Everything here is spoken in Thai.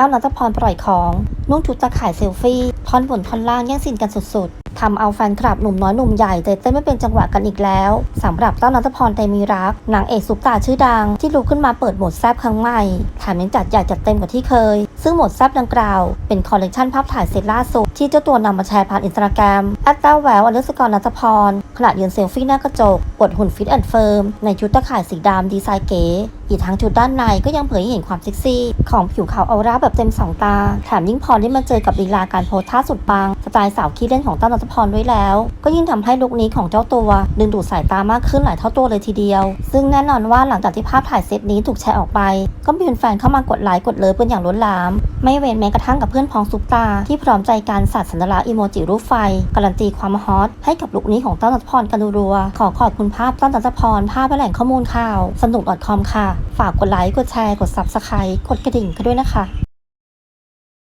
ต้านัทพรปล่อยของ นุ่งชุดตะข่ายเซลฟี่ท่อนบนท่อนล่างแย่งสินกันสุด ทำเอาแฟนคลับหนุ่มน้อยหนุ่มใหญ่ใจเต้นไม่เป็นจังหวะกันอีกแล้วสำหรับเต้านัทพรเตมีรักนางเอกซุปตาชื่อดัง ที่ลุกขึ้นมาเปิดหมดแซบครั้งใหม่แถมยังจัดใหญ่จัดเต็มกว่าที่เคย ซึ่งหมดแซบดังกล่าว เป็นคอลเลกชันภาพถ่ายเซตล่าสุด ที่เจ้าตัวนำมาแชร์ผ่านอินสตาแกรมแอตต้าแววอลิสกรนัทพรขณะยืนเซลฟี่หน้ากระจกอวดหุ่นฟิตแอนด์เฟิร์มในชุดตะข่ายสีดำดีไซน์เก๋อีกทั้งชุดด้านในก็ยังเผยให้เห็นความเซ็กซี่ของผิวขาวออร่าแบบเต็มสองตาแถมยิ่งพอได้มาเจอกับลีลาการโพสท่าสุดปังสไตล์สาวขี้เล่นของต้านัทพรด้วยแล้ว ก็ยิ่งทำให้ลุคนี้ของเจ้าตัว ดึงดูดสายตามากขึ้นหลายเท่าตัวเลยทีเดียว ซึ่งแน่นอนว่าหลังจากที่ภาพถ่ายเซตนี้ถูกแชร์ออกไป ก็มีแฟนเข้ามากดไลค์กดเลิฟเป็นอย่างล้นหลาม ไม่เว้นแม้กระทั่งกับเพื่อนพ้องซุปตา ที่พร้อมใจการสัตว์สัญลักษณ์อีโมจิรูปไฟ การันตีความฮอตให้กับลุคนี้ของต้านัทพรกันรัวๆขอขอบคุณภาพต้านัทพรภาพแหล่งข้อมูลข่าว สนุก .com ค่ะ ฝากกดไลค์กดแชร์กด subscribe กดกระดิ่งกันด้วยนะคะ